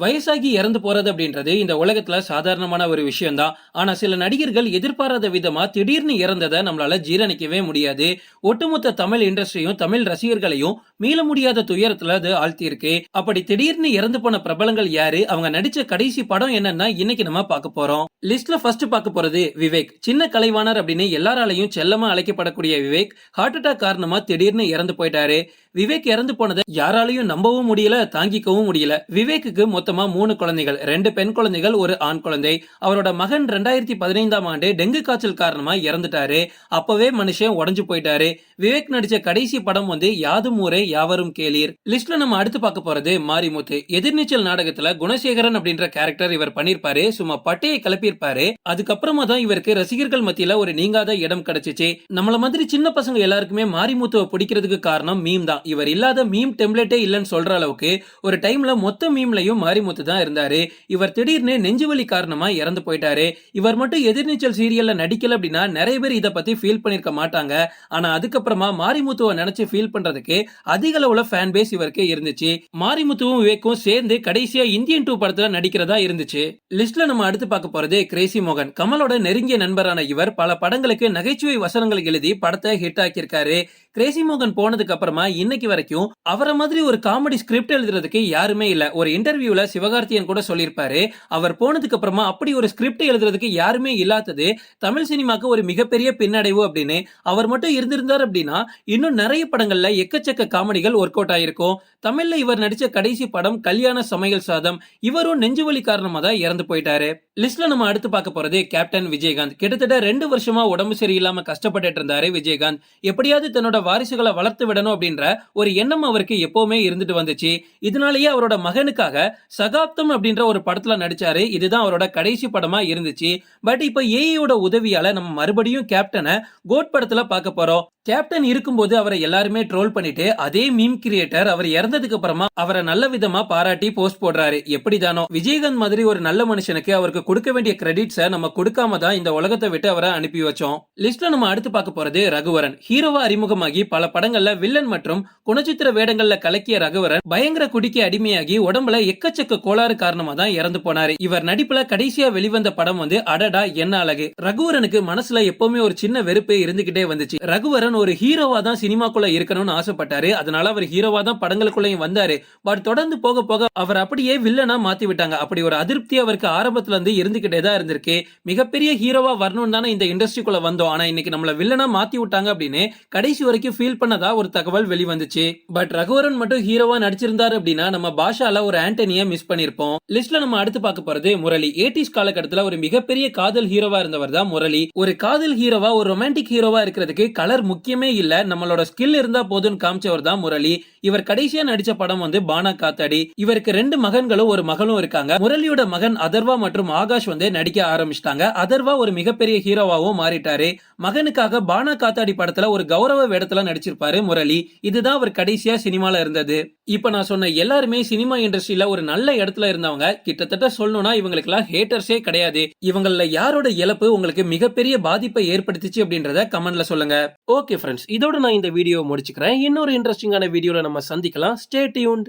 வயசாகி இறந்து போறது அப்படின்றது இந்த உலகத்துல சாதாரணமான ஒரு விஷயம்தான். ஆனா சில நடிகர்கள் எதிர்பாராத விதமா திடீர்னு இறந்ததை நம்மளால ஜீரணிக்கவே முடியாது. ஒட்டுமொத்த தமிழ் இண்டஸ்ட்ரியும் தமிழ் ரசிகர்களையும் மீள முடியாத துயரத்துல அது ஆழ்த்தி இருக்கு அப்படி திடீர்னு இறந்து போன பிரபலங்கள் யாரு? அவங்க நடிச்ச கடைசி படம் என்னன்னா இன்னைக்கு நம்ம பார்க்க போறோம். லிஸ்ட்ல ஃபர்ஸ்ட் பார்க்க போறது விவேக். சின்ன கலைவாணர் அப்படின்னு எல்லாராலையும் செல்லமா அழைக்கப்படக்கூடிய விவேக் ஹார்ட் அட்டாக் காரணமா திடீர்னு இறந்து போயிட்டாரு. விவேக் இறந்து போனதை யாராலையும் நம்பவும் முடியல தாங்கிக்கவும் முடியல. விவேக்குக்கு மொத்தமா மூணு குழந்தைகள். ரெண்டு பெண் குழந்தைகள் ஒரு ஆண் குழந்தை. அவரோட மகன் ரெண்டாயிரத்தி பதினைந்தாம் ஆண்டு டெங்கு காய்ச்சல் காரணமா இறந்துட்டாரு. அப்பவே மனுஷன் உடஞ்சு போயிட்டாரு. விவேக் நடிச்ச கடைசி படம் வந்து யாதும் ஊரே யாவரும் கேளீர். லிஸ்ட்ல நம்ம அடுத்து பார்க்க போறது மாரிமுத்து. எதிர்நீச்சல் நாடகத்துல குணசேகரன் அப்படின்ற கேரக்டர் இவர் பண்ணிருப்பாரு சும்மா பட்டையை கிளப்பியிருப்பாரு. அதுக்கப்புறமா தான் இவருக்கு ரசிகர்கள் மத்தியில ஒரு நீங்காத இடம் கிடைச்சிச்சு. நம்மள மாதிரி சின்ன பசங்க எல்லாருக்குமே மாரிமுத்துவை பிடிக்கிறதுக்கு காரணம் மீம் தான். இவர் இல்லாத மீம் டெம்ப்ளேட்டே இல்லைன்னு சொல்ற அளவுக்கு ஒரு டைம்ல மொத்த மீம்லயும் மாரிமுத்து தான் இருந்தாரு. இவர் திடீர்னு நெஞ்சுவலி காரணமா இறந்து போயிட்டாரு. இவர் மட்டும் எதிர்நீச்சல் சீரியல்ல நடிக்கல அப்படின்னா நிறைய பேர் இதை பத்தி ஃபீல் பண்ணிருக்க மாட்டாங்க. ஆனா அதுக்கப்புறமா மாரிமுத்துவை நினைச்சு ஃபீல் பண்றதுக்கு அதிக அளவுல ஃபேன் பேஸ் இவருக்கு இருந்துச்சு. மாரிமுத்துவும் விவேக்கும் சேர்ந்து கடைசியா இந்தியன் டூ படத்துல நடிக்கிறதா இருந்துச்சு. லிஸ்ட்ல நம்ம அடுத்து பார்க்க போறது கிரேசி மோகன். கமலோட நெருங்கிய நண்பரான இவர் பல படங்களுக்கு நகைச்சுவை வசனங்கள் எழுதி படத்தை ஹிட் ஆக்கியிருக்காரு. கிரேசி மோகன் போனதுக்கு அப்புறமா இன்னைக்கு வரைக்கும் அவரை மாதிரி ஒரு காமெடி ஸ்கிரிப்ட் எழுதுறதுக்கு யாருமே இல்ல. ஒரு இன்டர்வியூ இன்டர்வியூல சிவகார்த்தியன் கூட சொல்லியிருப்பாரு. அவர் போனதுக்கு அப்புறமா அப்படி ஒரு ஸ்கிரிப்ட் எழுதுறதுக்கு யாருமே இல்லாதது தமிழ் சினிமாக்கு ஒரு மிகப்பெரிய பின்னடைவு அப்படின்னு அவர் மட்டும் இருந்திருந்தார் அப்படின்னா இன்னும் நிறைய படங்கள்ல எக்கச்சக்க காமெடிகள் ஒர்க் அவுட் ஆயிருக்கும். தமிழ்ல இவர் நடிச்ச கடைசி படம் கல்யாண சமையல் சாதம் இவரும் நெஞ்சுவலி காரணமாக தான் இறந்து போயிட்டாரு. லிஸ்ட்ல நம்ம அடுத்து பார்க்க போறது கேப்டன் விஜயகாந்த். கிட்டத்தட்ட ரெண்டு வருஷமா உடம்பு சரியில்லாம கஷ்டப்பட்டுட்டு இருந்தாரு விஜயகாந்த். எப்படியாவது தன்னோட வாரிசுகளை வளர்த்து விடணும் அப்படின்ற ஒரு எண்ணம் அவருக்கு எப்பவுமே இருந்துட்டு வந்துச்சு. இதனாலேயே அவரோட மகனுக்காக சகாப்தம் அப்படின்ற ஒரு படத்துல நடிச்சாரு. இதுதான் அவரோட கடைசி படமா இருந்துச்சு. பட் இப்ப ஏஐயோட உதவியால நம்ம மறுபடியும் கேப்டனை கோட் படத்துல பார்க்க போறோம். கேப்டன் இருக்கும்போது அவரை எல்லாருமே ட்ரோல் பண்ணிட்டு அதே மீம் கிரியேட்டர் அவர் இறந்ததுக்கு அப்புறமா அவரை நல்ல விதமா பாராட்டி போஸ்ட் போடுறாரு. எப்படிதானோ விஜயகாந்த் மாதிரி ஒரு நல்ல மனுஷனுக்கு அவருக்கு கொடுக்க வேண்டிய கிரெடிட்ஸை நம்ம கொடுக்காம தான் இந்த உலகத்தை விட்டு அவரை அனுப்பி வச்சோம். லிஸ்ட்ல நம்ம அடுத்து பார்க்க போறது ரகுவரன். ஹீரோவா அறிமுகமாகி பல படங்கள்ல வில்லன் மற்றும் குணச்சித்திர வேடங்கள்ல கலக்கிய ரகுவரன் பயங்கர குடிக்க அடிமையாகி உடம்புல எக்கச்சக்க கோளாறு காரணமா தான் இறந்து போனாரு. இவர் நடிப்புல கடைசியா வெளிவந்த படம் வந்து அடடா என்ன அழகு. ரகுவரனுக்கு மனசுல எப்பவுமே ஒரு சின்ன வெறுப்பு இருந்துகிட்டே வந்துச்சு. ரகுவரன் ஒரு ஹீரோவா தான் சினிமாக்குள்ள இருக்கணும்னு ஆசைப்பட்டாரு. அதனால அவர் ஹீரோவா தான் படங்களுக்குள்ளயும் வந்தாரு. பட் தொடர்ந்து போக போக அவர் அப்படியே வில்லனா மாத்தி விட்டாங்க. அப்படி ஒரு அதிருப்தி அவருக்கு ஆரம்பத்துல இருந்து இருந்துகிட்டே தான் இருந்திருக்கு. மிகப்பெரிய ஹீரோவா வரணும்னு தானே இந்த இண்டஸ்ட்ரிக்குள்ள வந்தோம். ஆனா இன்னைக்கு நம்மள வில்லனா மாத்தி விட்டாங்க அப்படின்னு கடைசி வரைக்கும் ஃபீல் பண்ணதா ஒரு தகவல் வெளிவந்துச்சு. பட் ரகுவரன் மட்டும் ஹீரோவா நடிச்சிருந்தாரு அப்படின்னா நம்ம பாஷால ஒரு ஆண்டனிய மிஸ் பண்ணிருப்போம். லிஸ்ட்ல நம்ம அடுத்து பார்க்க போறது முரளி. ஏடிஸ் காலகட்டத்துல ஒரு மிகப்பெரிய காதல் ஹீரோவா இருந்தவர் தான் முரளி. ஒரு காதல் ஹீரோவா ஒரு ரொமான்டிக் ஹீரோவா இருக்கிறதுக்கு கலர் முக்கியமே இல்ல. நம்மளோட ஸ்கில் இருந்தா போதும்னு காமிச்சவர் தான் முரளி. இவர் கடைசியா நடிச்ச படம் வந்து பானா காத்தாடி. இவருக்கு ரெண்டு மகன்களும் ஒரு மகளும் இருக்காங்க. முரளியோட மகன் அதர்வா மற்றும் ஆகாஷ் வந்து நடிக்க ஆரம்பிச்சிட்டாங்க. அதர்வா ஒரு மிகப்பெரிய ஹீரோவாகவும் மாறிட்டாரு. மகனுக்காக பானா காத்தாடி படத்துல ஒரு கௌரவ வேடத்துல நடிச்சிருப்பாரு முரளி. இதுதான் அவர் கடைசியா சினிமால இருந்தது. இப்ப நான் சொன்ன எல்லாருமே சினிமா இண்டஸ்ட்ரியில ஒரு நல்ல இடத்துல இருந்தவங்க. கிட்டத்தட்ட சொல்லணும்னா இவங்களுக்கு எல்லாம் ஹேட்டர்ஸே கிடையாது. இவங்கள யாரோட இழப்பு உங்களுக்கு மிகப்பெரிய பாதிப்பை ஏற்படுத்திச்சு அப்படின்றத கமெண்ட்ல சொல்லுங்க. ஓகே ஃப்ரெண்ட்ஸ் இதோட நான் இந்த வீடியோ முடிச்சுக்கிறேன். இன்னொரு இன்ட்ரெஸ்டிங்கான வீடியோல நம்ம சந்திக்கலாம். Stay tuned